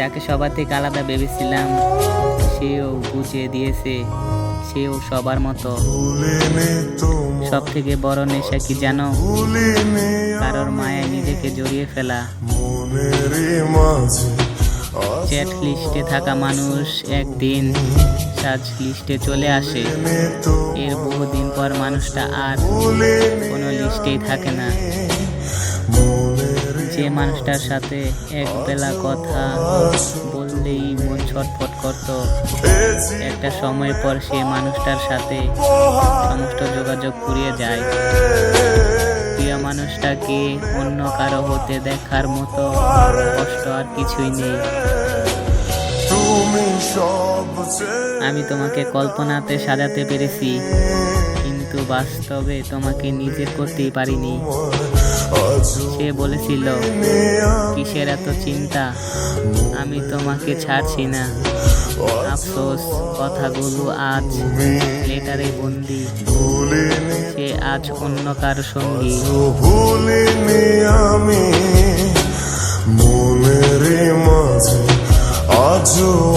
যাকে সবার থেকে আলাদা ভেবেছিলাম, সেও বুঝিয়ে দিয়েছে, সেও সবার মতো। সব থেকে বড় নেশা কি জানো? কারোর মায়ায় নিজেকে জড়িয়ে ফেলা। চ্যাট লিস্টে থাকা মানুষ একদিন সাজ লিস্টে চলে আসে। এর বহুদিন পর মানুষটা আর কোনো লিস্টেই থাকে না। যে মানুষটার সাথে এক বেলা কথা বললেই মন ছটফট করত। একটা সময় পর সে মানুষটার সাথে সমস্ত যোগাযোগ ফুরিয়ে যায়। প্রিয় মানুষটাকে অন্য কারও হতে দেখার মতো কষ্ট আর কিছুই নেই। আমি তোমাকে কল্পনাতে সাজাতে পেরেছি, কিন্তু বাস্তবে তোমাকে নিজে করতেই পারিনি। সে বলেছিল, কিসের এত চিন্তা? আমি তোমাকে ছাড়ছি না। আফসোস, কথাগুলো আজ লেটারে বন্দি। সে আজ অন্য কারও সঙ্গী। আমি মনের মাঝে আজও